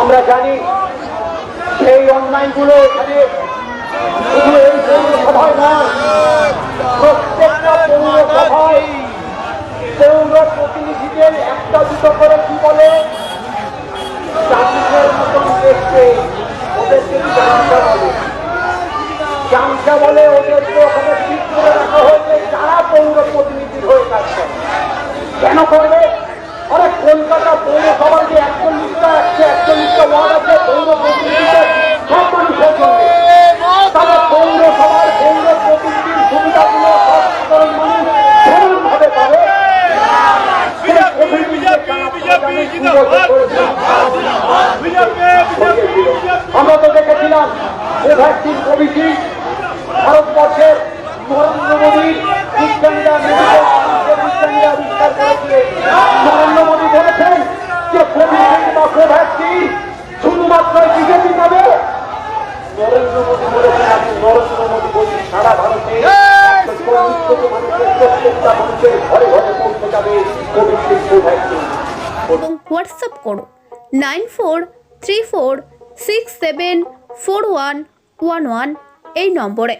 আমরা জানি সেই অনলাইনগুলো এখানে এই পৌরসভায় নয় প্রত্যেকটা পৌরসভায় পৌর প্রতিনিধিদের একটা দুটো করে কি বলে? মতন ওদেরকে চাকরিটা বলে চামচা বলে ওদেরকে ওখানে ঠিক করে রাখা হয়েছে যারা পৌর প্রতিনিধির হয়ে কাজ করে। কেন করবে? আরে কলকাতা পৌরসভার যে একচল্লিশটা একশো একচল্লিশটা ওয়ার্ড আছে পৌর প্রতিনিধিদের সব মানুষের জন্য তাহলে পৌরসভার পৌর প্রতিনিধির সুবিধাগুলো সব সাধারণ মানুষ সমানভাবে পাবে। অভিযোগকে বিজেপি জানাতে হবে, আমি সুন্দর করে আমরা তো দেখেছিলাম কোভ্যাক্সিন কোভিশিল্ড ভারতবর্ষের নরেন্দ্র মোদীর বিজ্ঞানীরা মেডিকেল বিজ্ঞানীরা আবিষ্কার করেছে। নরেন্দ্র মোদী বলেছেন যে কোভিশিল্ড বা কোভ্যাক্সিন শুধুমাত্র বিজেপি পাবে। নরেন্দ্র মোদী বলেছেন আমি নরেন্দ্র মোদী বলছি সারা ভারতে একশো চল্লিশ কোটি মানুষের প্রত্যেকটা মানুষের ঘরে ঘরে পৌঁছে যাবে কোভিশিল্ড কোভ্যাক্সিন এবং হোয়াটসঅ্যাপ করো nine four three four six seven four one one one এই নম্বরে।